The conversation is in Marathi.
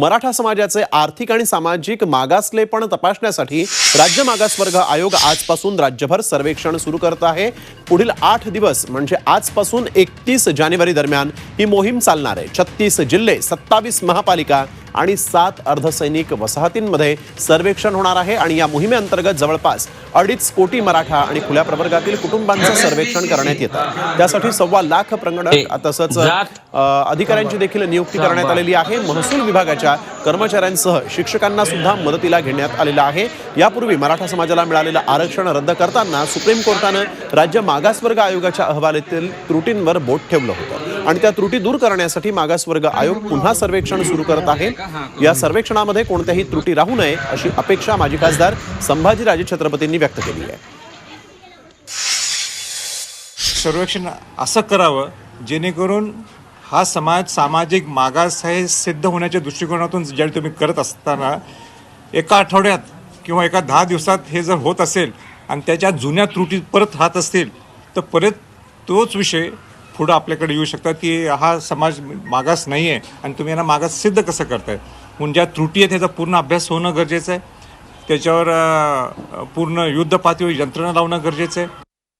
मराठा समाजाचे आर्थिक आणि सामाजिक मागासलेपण तपासण्यासाठी राज्य मागासवर्ग आयोग आजपासून राज्यभर सर्वेक्षण सुरू करत आहे. पुढील आठ दिवस म्हणजे आजपासून एकतीस जानेवारी दरम्यान ही मोहीम चालणार आहे. छत्तीस जिल्हे सत्तावीस महापालिका आणि सात अर्धसैनिक वसाहतींमध्ये सर्वेक्षण होणार आहे आणि या मोहिमेअंतर्गत जवळपास अडीच कोटी मराठा आणि खुल्या प्रवर्गातील कुटुंबांचं सर्वेक्षण करण्यात येतं. त्यासाठी सव्वा लाख प्रगणक तसंच अधिकाऱ्यांची देखील नियुक्ती करण्यात आलेली आहे. महसूल विभागाच्या कर्मचाऱ्यांसह शिक्षकांना सुद्धा मदतीला घेण्यात आलेलं आहे. यापूर्वी मराठा समाजाला मिळालेलं आरक्षण रद्द करताना सुप्रीम कोर्टानं राज्य मागासवर्ग आयोगाच्या अहवालातील त्रुटींवर बोट ठेवलं होतं. आणि त्या त्रुटी दूर करण्यासाठी मागासवर्ग आयोग पुन्हा सर्वेक्षण सुरू करत आहे. या सर्वेक्षणामध्ये कोणत्याही त्रुटी राहू नये अशी अपेक्षा माजी खासदार संभाजीराजे छत्रपतींनी व्यक्त केली आहे. सर्वेक्षण असं करावं जेणेकरून हा समाज सामाजिक मागास हे सिद्ध होण्याच्या दृष्टिकोनातून ज्यावेळी तुम्ही करत असताना एका आठवड्यात किंवा एका दहा दिवसात हे जर होत असेल आणि त्याच्या जुन्या त्रुटी परत राहत असतील तर परत तोच विषय पुढं आपल्याकडे येऊ शकतात की हा समाज मागास नाही आहे आणि तुम्ही यांना मागास सिद्ध कसं करताय? म्हणून ज्या त्रुटी आहेत त्याचा पूर्ण अभ्यास होणं गरजेचं आहे. त्याच्यावर पूर्ण युद्ध पातळीवर यंत्रणा लावणं गरजेचं आहे.